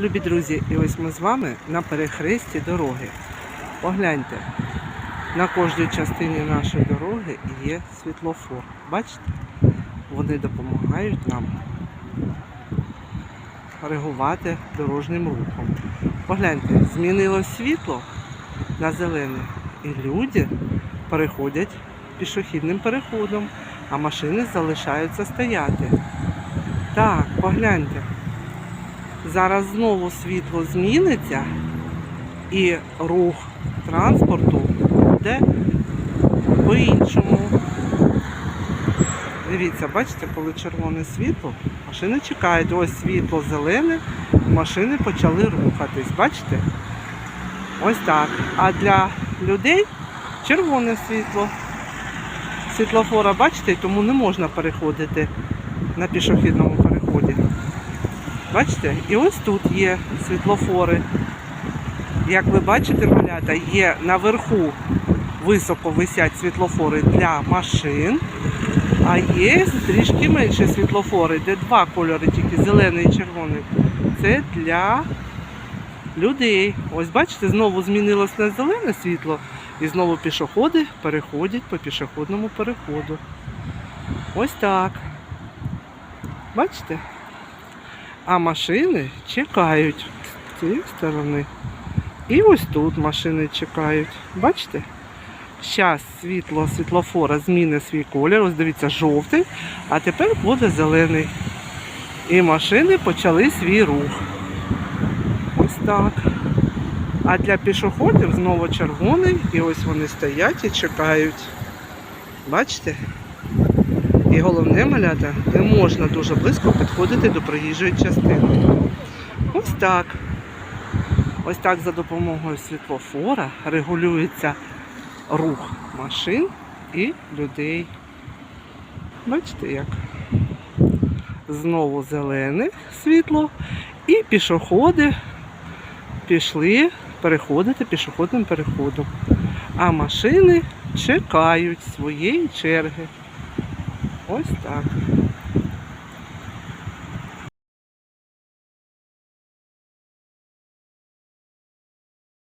Любі друзі, і ось ми з вами на перехресті дороги. Погляньте, на кожній частині нашої дороги є світлофор. Бачите? Вони допомагають нам реагувати дорожнім рухом. Погляньте, змінилось світло на зелене, і люди переходять пішохідним переходом, а машини залишаються стояти. Так, погляньте. Зараз знову світло зміниться і рух транспорту буде по-іншому. Дивіться, бачите, коли червоне світло, машини чекають. Ось світло зелене, машини почали рухатись. Бачите? Ось так. А для людей червоне світло. Світлофора, бачите, тому не можна переходити на пішохідному переході. Бачите? І ось тут є світлофори. Як ви бачите, малята, є наверху високо висять світлофори для машин, а є трішки менші світлофори, де два кольори, тільки зелений і червоний. Це для людей. Ось бачите, знову змінилось на зелене світло, і знову пішоходи переходять по пішохідному переходу. Ось так. Бачите? А машини чекають з цієї сторони. І ось тут машини чекають. Бачите? Зараз світло світлофора зміни свій колір. Ось дивіться, жовтий, а тепер буде зелений. І машини почали свій рух. Ось так. А для пішоходів знову червоний, і ось вони стоять і чекають. Бачите? І головне малята, не можна дуже близько підходити до проїжджої частини. Ось так. Ось так за допомогою світлофора регулюється рух машин і людей. Бачите як? Знову зелене світло і пішоходи пішли переходити пішохідним переходом. А машини чекають своєї черги. Ось так.